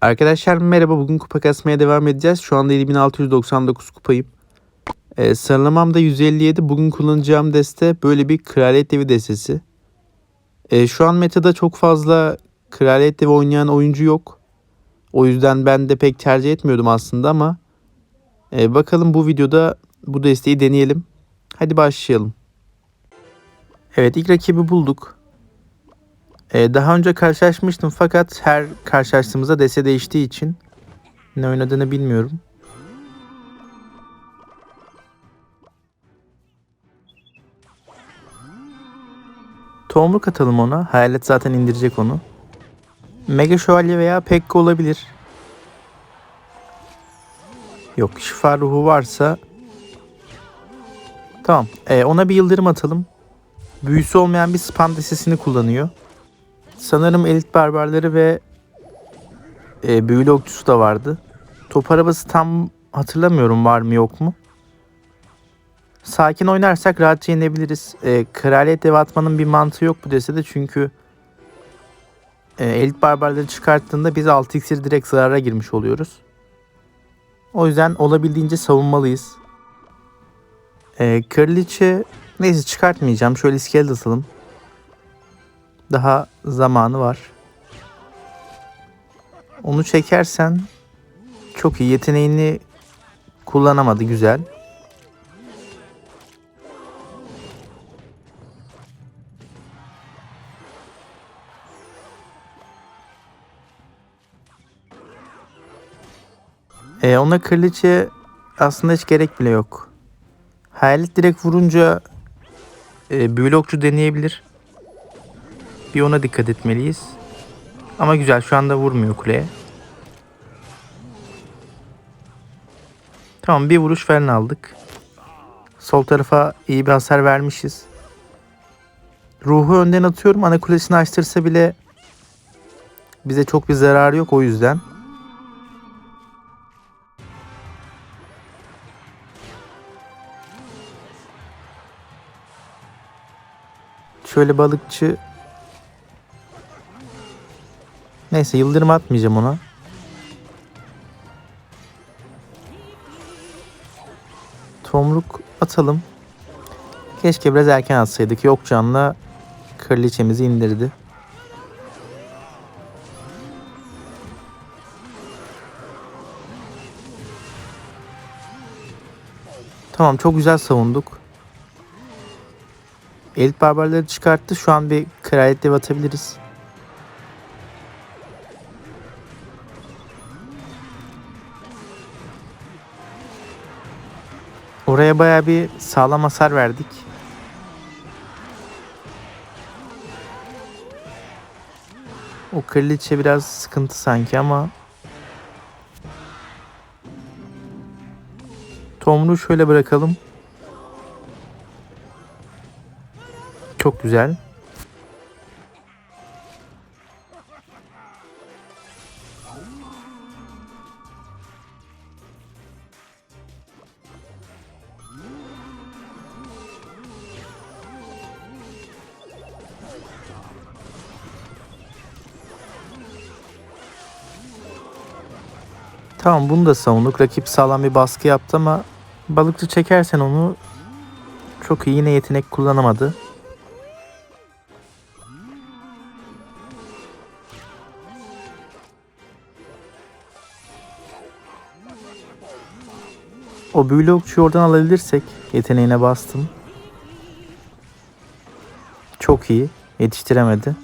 Arkadaşlar merhaba bugün kupa kasmaya devam edeceğiz. Şu anda 7699 kupayım. Ee, sıralamam da 157. Bugün kullanacağım deste böyle bir kraliyet devi destesi. Ee, şu an metada çok fazla kraliyet devi oynayan oyuncu yok. O yüzden ben de pek tercih etmiyordum aslında ama e, bakalım bu videoda bu desteği deneyelim. Hadi başlayalım. Evet ilk rakibi bulduk. Ee, daha önce karşılaşmıştım fakat her karşılaştığımızda dese değiştiği için ne oynadığını bilmiyorum. Tohumluk atalım ona. Hayalet zaten indirecek onu. Mega Şövalye veya Pekka olabilir. Yok şifa ruhu varsa Tamam. Ee, ona bir yıldırım atalım. Büyüsü olmayan bir spam destesini kullanıyor. Sanırım elit barbarları ve e, büyülü okçusu da vardı. Top arabası tam hatırlamıyorum var mı yok mu. Sakin oynarsak rahatça yenebiliriz. E, kraliyet dev atmanın bir mantığı yok bu destede çünkü e, elit barbarları çıkarttığında biz 6 iksir direkt zarara girmiş oluyoruz. O yüzden olabildiğince savunmalıyız. E, kraliçe neyse çıkartmayacağım. Şöyle iskelet atalım. Daha zamanı var. Onu çekersen çok iyi. Yeteneğini kullanamadı. Güzel. E, ona kraliçe aslında hiç gerek bile yok. Hayalet direkt vurunca e, büyülü okçu deneyebilir. Bir ona dikkat etmeliyiz. Ama güzel şu anda vurmuyor kuleye. Tamam bir vuruş falan aldık. Sol tarafa iyi bir hasar vermişiz. Ruhu önden atıyorum. Ana kulesini açtırsa bile bize çok bir zararı yok o yüzden. Şöyle balıkçı Neyse yıldırım atmayacağım ona. Tomruk atalım. Keşke biraz erken atsaydık. Yok canla kraliçemizi indirdi. Tamam çok güzel savunduk. Elit barbarları çıkarttı. Şu an bir kraliyet dev atabiliriz. Oraya baya bir sağlam hasar verdik. O kraliçe biraz sıkıntı sanki ama Tomruğu şöyle bırakalım. Çok güzel. Tamam bunu da savunduk. Rakip sağlam bir baskı yaptı ama balıkçı çekersen onu çok iyi yine yetenek kullanamadı. O büyülü okçuyu oradan alabilirsek yeteneğine bastım. Çok iyi. Yetiştiremedi.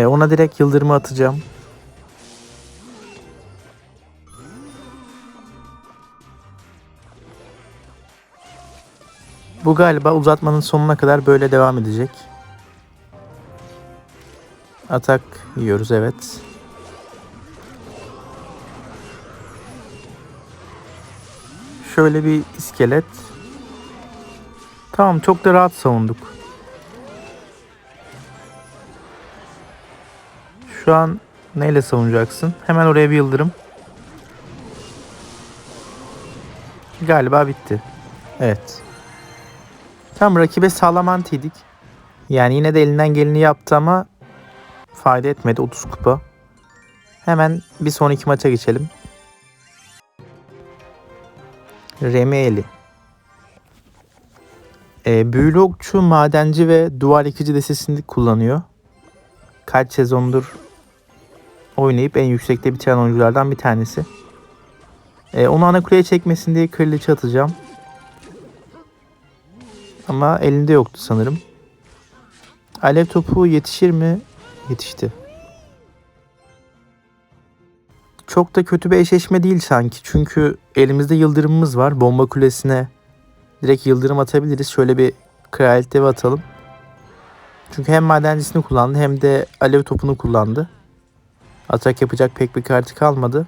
E, ona direkt yıldırımı atacağım. Bu galiba uzatmanın sonuna kadar böyle devam edecek. Atak yiyoruz evet. Şöyle bir iskelet. Tamam çok da rahat savunduk. Şu an neyle savunacaksın? Hemen oraya bir yıldırım. Galiba bitti. Evet. Tam rakibe sağlam antiydik. Yani yine de elinden geleni yaptı ama fayda etmedi 30 kupa. Hemen bir sonraki maça geçelim. Remeli. E, büyülü okçu, madenci ve duvar yıkıcı destesini kullanıyor. Kaç sezondur oynayıp en yüksekte bitiren oyunculardan bir tanesi. E, onu ana kuleye çekmesin diye kraliçe atacağım. Ama elinde yoktu sanırım. Alev topu yetişir mi? Yetişti. Çok da kötü bir eşleşme değil sanki. Çünkü elimizde yıldırımımız var. Bomba kulesine direkt yıldırım atabiliriz. Şöyle bir kraliyet atalım. Çünkü hem madencisini kullandı hem de alev topunu kullandı. Atak yapacak pek bir kartı kalmadı.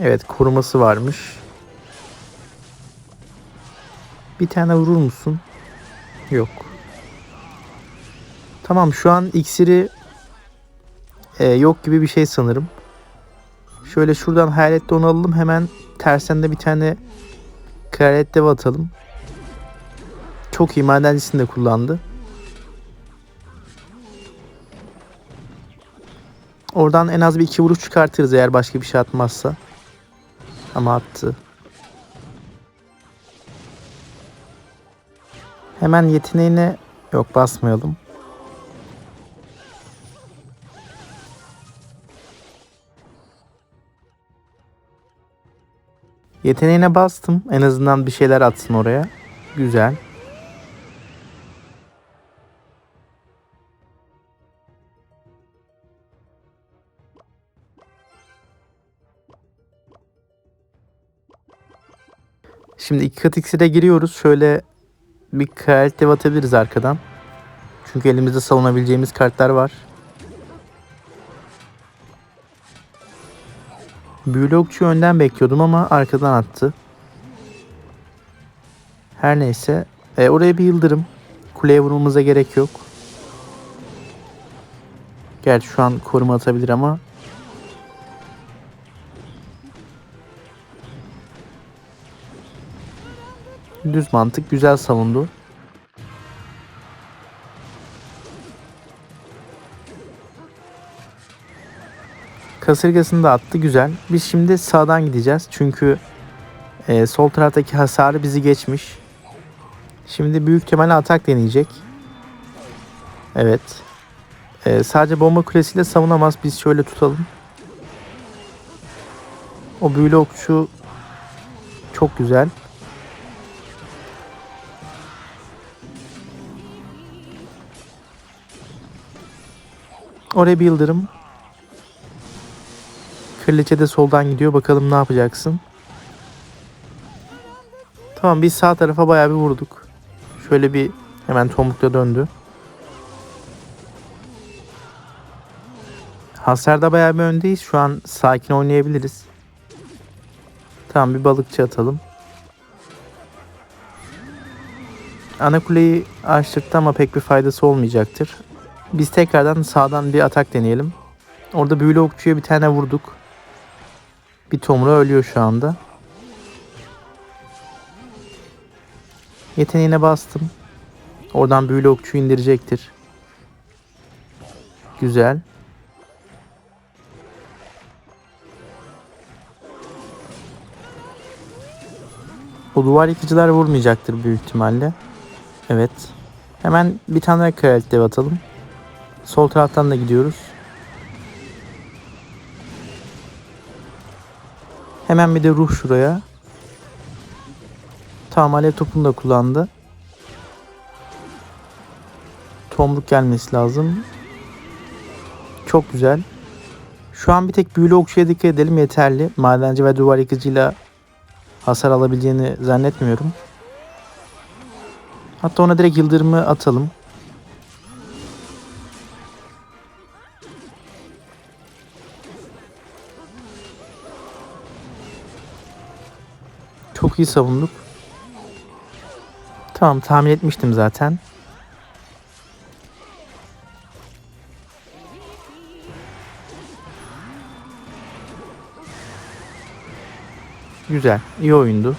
Evet koruması varmış. Bir tane vurur musun? Yok. Tamam şu an iksiri e, yok gibi bir şey sanırım. Şöyle şuradan hayalette onu alalım. Hemen tersen de bir tane kraliyet dev atalım. Çok iyi madencisini de kullandı. Oradan en az bir iki vuruş çıkartırız eğer başka bir şey atmazsa. Ama attı. Hemen yeteneğine yok basmayalım. Yeteneğine bastım. En azından bir şeyler atsın oraya. Güzel. Şimdi iki kat iksire giriyoruz. Şöyle bir kraliyet dev atabiliriz arkadan. Çünkü elimizde savunabileceğimiz kartlar var. Büyülü okçu önden bekliyordum ama arkadan attı. Her neyse. E, oraya bir yıldırım. Kuleye vurmamıza gerek yok. Gerçi şu an koruma atabilir ama. Düz mantık güzel savundu. Kasırgasını da attı güzel. Biz şimdi sağdan gideceğiz. Çünkü e, sol taraftaki hasarı bizi geçmiş. Şimdi büyük ihtimalle atak deneyecek. Evet. E, sadece bomba kulesiyle savunamaz. Biz şöyle tutalım. O büyülü okçu çok güzel. Oraya bir yıldırım. Kraliçe de soldan gidiyor. Bakalım ne yapacaksın. Tamam biz sağ tarafa bayağı bir vurduk. Şöyle bir hemen tomrukla döndü. Hasarda bayağı bir öndeyiz. Şu an sakin oynayabiliriz. Tamam bir balıkçı atalım. Ana kuleyi açtırdı ama pek bir faydası olmayacaktır. Biz tekrardan sağdan bir atak deneyelim. Orada büyülü okçuya bir tane vurduk. Bir tomru ölüyor şu anda. Yeteneğine bastım. Oradan büyülü okçu indirecektir. Güzel. O duvar yıkıcılar vurmayacaktır büyük ihtimalle. Evet. Hemen bir tane daha kraliyet dev atalım. Sol taraftan da gidiyoruz. Hemen bir de ruh şuraya. Tamam alev topunu da kullandı. Tomruk gelmesi lazım. Çok güzel. Şu an bir tek büyülü okçuya dikkat edelim yeterli. Madenci ve duvar yıkıcıyla hasar alabileceğini zannetmiyorum. Hatta ona direkt yıldırımı atalım. İyi savunduk. Tamam tahmin etmiştim zaten. Güzel. iyi oyundu.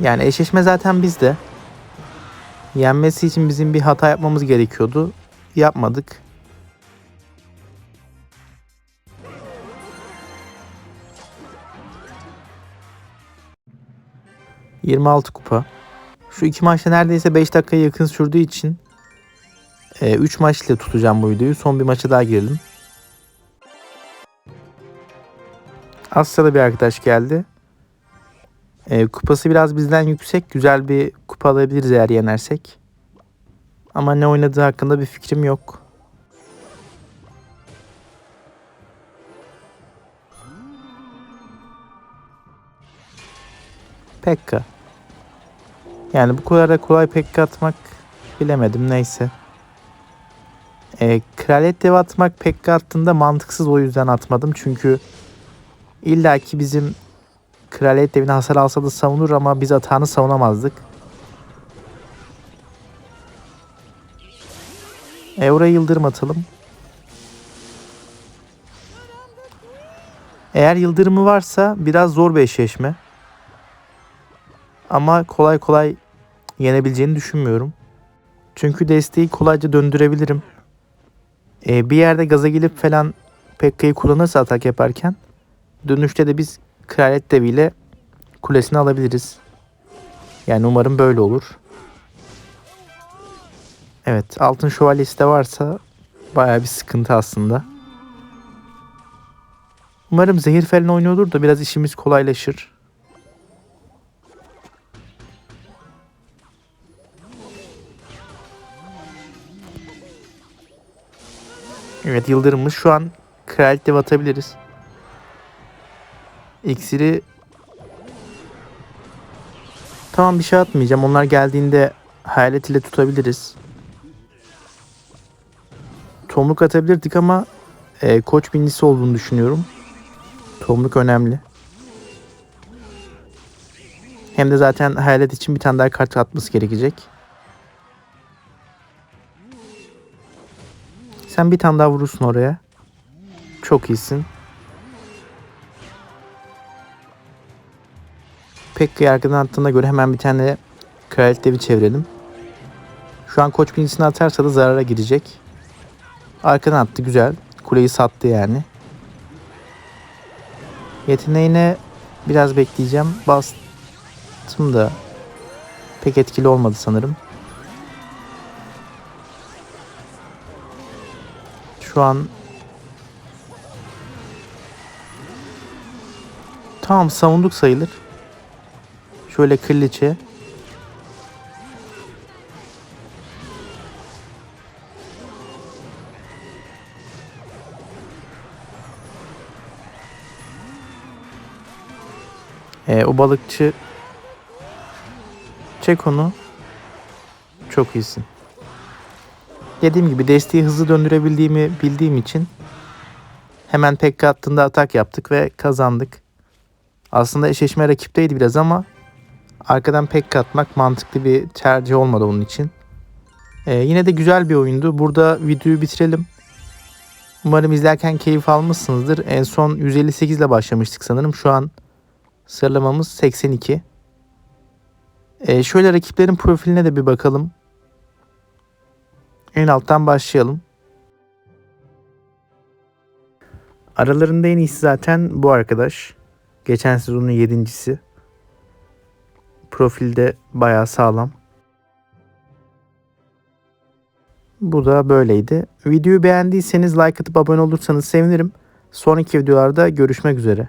Yani eşleşme zaten bizde. Yenmesi için bizim bir hata yapmamız gerekiyordu. Yapmadık. ...26 kupa. Şu iki maçta neredeyse 5 dakikaya yakın sürdüğü için... 3 maçla tutacağım bu videoyu. Son bir maça daha girelim. Asya'da bir arkadaş geldi. E, kupası biraz bizden yüksek. Güzel bir kupa alabiliriz eğer yenersek. Ama ne oynadığı hakkında bir fikrim yok. Pekka. Yani bu kadar da kolay Pekka atmak bilemedim neyse. E, kraliyet dev atmak Pekka attığında mantıksız o yüzden atmadım. Çünkü illa ki bizim kraliyet devine hasar alsa da savunur ama biz atağını savunamazdık. E oraya yıldırım atalım. Eğer yıldırımı varsa biraz zor bir eşleşme. Ama kolay kolay yenebileceğini düşünmüyorum. Çünkü desteği kolayca döndürebilirim. Ee, bir yerde gaza gelip falan Pekka'yı kullanırsa atak yaparken dönüşte de biz Kraliyet Devi'yle kulesini alabiliriz. Yani umarım böyle olur. Evet altın şövalyesi de varsa baya bir sıkıntı aslında. Umarım zehir falan oynuyordur da biraz işimiz kolaylaşır. Evet yıldırımımız şu an kraliyet dev atabiliriz. İksiri Tamam bir şey atmayacağım. Onlar geldiğinde hayalet ile tutabiliriz. Tomruk atabilirdik ama e, koç binicisi olduğunu düşünüyorum. Tomruk önemli. Hem de zaten hayalet için bir tane daha kart atması gerekecek. Sen bir tane daha vurursun oraya. Çok iyisin. Pekka'yı arkadan attığına göre hemen bir tane kraliyet devi çevirelim. Şu an koç birincisini atarsa da zarara girecek. Arkadan attı güzel. Kuleyi sattı yani. Yeteneğine biraz bekleyeceğim. Bastım da pek etkili olmadı sanırım. Şu an Tamam savunduk sayılır. Şöyle kırliçe. Ee, o balıkçı çek onu. Çok iyisin. Dediğim gibi desteği hızlı döndürebildiğimi bildiğim için hemen Pekka attığında atak yaptık ve kazandık. Aslında eşleşme rakipteydi biraz ama arkadan Pekka atmak mantıklı bir tercih olmadı onun için. Ee, yine de güzel bir oyundu. Burada videoyu bitirelim. Umarım izlerken keyif almışsınızdır. En son 158 ile başlamıştık sanırım. Şu an sıralamamız 82. Ee, şöyle rakiplerin profiline de bir bakalım. En alttan başlayalım. Aralarında en iyisi zaten bu arkadaş. Geçen sezonun yedincisi. Profilde bayağı sağlam. Bu da böyleydi. Videoyu beğendiyseniz like atıp abone olursanız sevinirim. Sonraki videolarda görüşmek üzere.